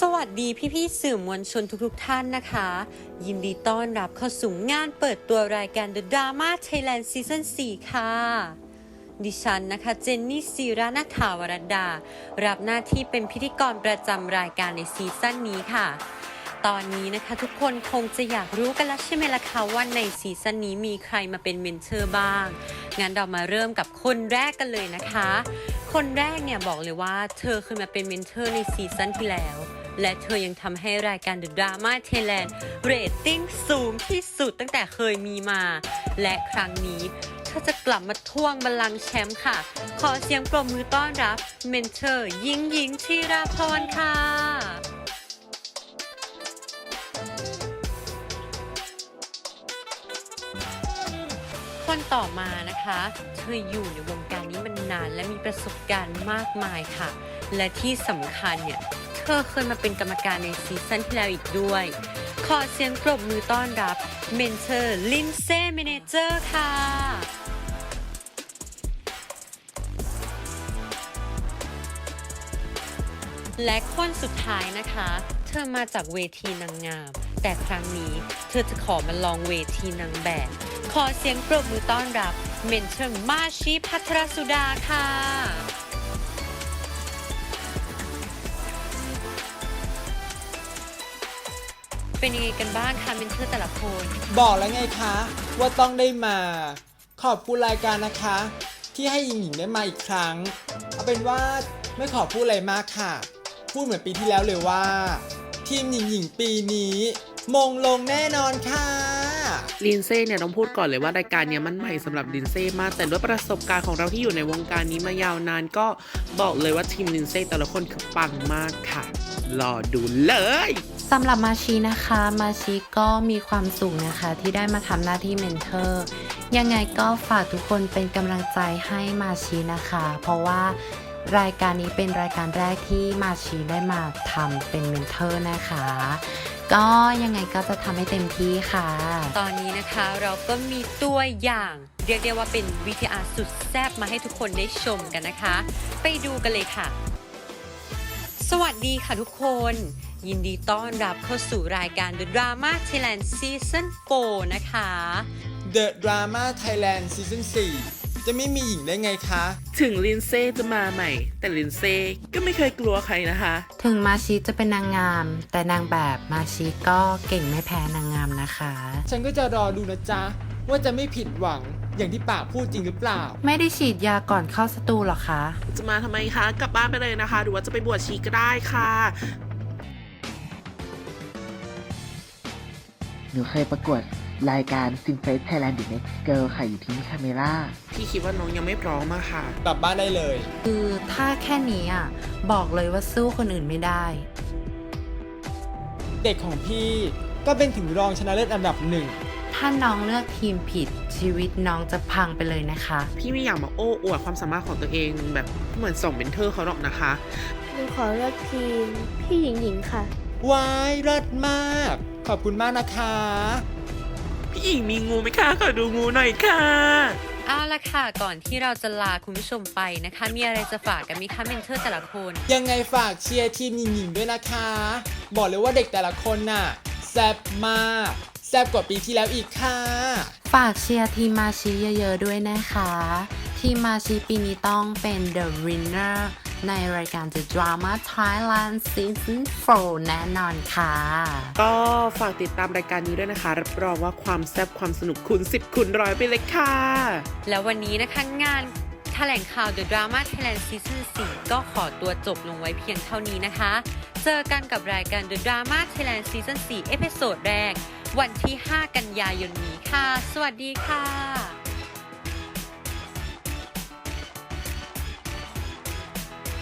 สวัสดีพี่ๆสื่อมวลชนทุกๆท่านนะคะ ยินดีต้อนรับเข้าสู่งานเปิดตัวรายการ The Drama Thailand Season 4 ค่ะ ดิฉันนะคะ เจนนี่ซีรานาถาวรดา รับหน้าที่เป็นพิธีกรประจำรายการในซีซั่นนี้ค่ะ ตอนนี้นะคะทุกคนคงจะอยากรู้กันแล้วใช่ไหมล่ะคะว่าในซีซั่นนี้มีใครมาเป็นเมนเทอร์บ้าง งั้นเรามาเริ่มกับคนแรกกันเลยนะคะ คนแรกเนี่ยบอกเลยว่าเธอเคยมาเป็นเมนเทอร์ในซีซั่นที่แล้ว และเธอยังทำให้รายการ The Drama Thailand เรตติ้งสูงที่สุดตั้งแต่เคยมีมา และครั้งนี้เธอจะกลับมาท่วงบัลลังก์แชมป์ค่ะ ขอเสียงปรบมือต้อนรับเมนเทอร์หญิงหญิงธีราพรค่ะ คนต่อมานะคะ เธออยู่ในวงการนี้มันนาน และมีประสบการณ์มากมายค่ะ และที่สำคัญเนี่ย เธอเคยมาเป็นกรรมการในซีซั่นที่แล้วอีกด้วย ขอเสียงปรบมือต้อนรับเมนเทอร์ลินเซ่เมเนเจอร์ค่ะและคนสุดท้ายนะคะ เธอมาจากเวทีนางงาม แต่ครั้งนี้เธอจะขอมาลองเวทีนางแบบ ขอเสียงปรบมือต้อนรับ เมนเทอร์มาชีพัทรสุดาค่ะเป็นยังไงกันบ้างคะเมนเทอร์แต่ละคน บอกแล้วไงคะ ว่าต้องได้มา ขอบคุณรายการนะคะ ที่ให้หญิงหญิงได้มาอีกครั้ง เอาเป็นว่าไม่ขอพูดอะไรมากค่ะ พูดเหมือนปีที่แล้วเลยว่า ทีมหญิงหญิงปีนี้ มงลงแน่นอนค่ะ ลินเซ่เนี่ยต้องพูดก่อนเลยว่ารายการเนี้ยมันใหม่สำหรับลินเซ่มากแต่ด้วยประสบการณ์ของเราที่อยู่ในวงการนี้มายาวนานก็บอกเลยว่าทีมลินเซ่แต่ละคนคือปังมากค่ะรอดูเลยสำหรับมาชีนะคะ มาชีก็มีความสุขนะคะ ที่ได้มาทำหน้าที่เมนเทอร์ ยังไงก็ฝากทุกคนเป็นกำลังใจให้มาชีนะคะ เพราะว่ารายการนี้เป็นรายการแรกที่มาชีได้มาทำเป็นเมนเทอร์นะคะ ก็ยังไงก็จะทำให้เต็มที่ค่ะ ตอนนี้นะคะเราก็มีตัวอย่าง เรียกได้ว่าเป็นวิทยาสุดแซ่บมาให้ทุกคนได้ชมกันนะคะ ไปดูกันเลยค่ะ สวัสดีค่ะทุกคน ยินดีต้อนรับเข้าสู่รายการ The Drama Thailand Season 4 นะคะ The Drama Thailand Season 4 จะไม่มีหญิงได้ไงคะ ถึงลินเซ่จะมาใหม่ แต่ลินเซ่ก็ไม่เคยกลัวใครนะคะ ถึงมาชีจะเป็นนางงาม แต่นางแบบมาชีก็เก่งไม่แพ้นางงามนะคะ ฉันก็จะรอดูนะจ๊ะ ว่าจะไม่ผิดหวังอย่างที่ปากพูดจริงหรือเปล่า ไม่ได้ฉีดยาก่อนเข้าสตูหรอคะ จะมาทำไมคะ กลับบ้านไปเลยนะคะ หรือว่าจะไปบวชชีก็ได้ค่ะ หนูเคยประกวด รายการ s i n f a c e Thailand The Next Girl ค่ะอยู่ที่มิคาเมล่าพี่คิดว่าน้องยังไม่พร้อมอะค่ะ กลับบ้านได้เลย คือถ้าแค่นี้อะ บอกเลยว่าสู้คนอื่นไม่ได้ เด็กของพี่ก็เป็นถึงรองชนะเลิศอันดับหนึ่ง ถ้าน้องเลือกทีมผิดชีวิตน้องจะพังไปเลยนะคะ พี่ไม่อยากมาโอ้อวดความสามารถของตัวเองแบบเหมือนส่งเมนเทอร์เขาหรอกนะคะหนูขอเลือกทีมพี่หญิงหญิงค่ะวายเลิศมาก ขอบคุณมากนะคะ พี่หญิงมีงูไหมคะขอดูงูหน่อยค่ะ เอาละค่ะ ก่อนที่เราจะลาคุณผู้ชมไปนะคะ มีอะไรจะฝากกันไหมคะเมนเทอร์แต่ละคน ยังไงฝากเชียร์ทีมหญิงๆด้วยนะคะ บอกเลยว่าเด็กแต่ละคนน่ะแซ่บมากแซ่บกว่าปีที่แล้วอีกค่ะ ฝากเชียร์ทีมมาชีเยอะๆด้วยนะคะ ทีมมาชีปีนี้ต้องเป็น The Winner ในรายการ The Drama Thailand Season 4 แน่นอนค่ะ ก็ฝากติดตามรายการนี้ด้วยนะคะ รับรองว่าความแซ่บความสนุกคูณ10คูณร้อยไปเลยค่ะ แล้ววันนี้นะคะงานแถลงข่าว The Drama Thailand Season 4 ก็ขอตัวจบลงไว้เพียงเท่านี้นะคะ เจอกันกับรายการ The Drama Thailand Season 4 เอพิโซดแรก วันที่ 5 กันยายนนี้ค่ะ สวัสดีค่ะ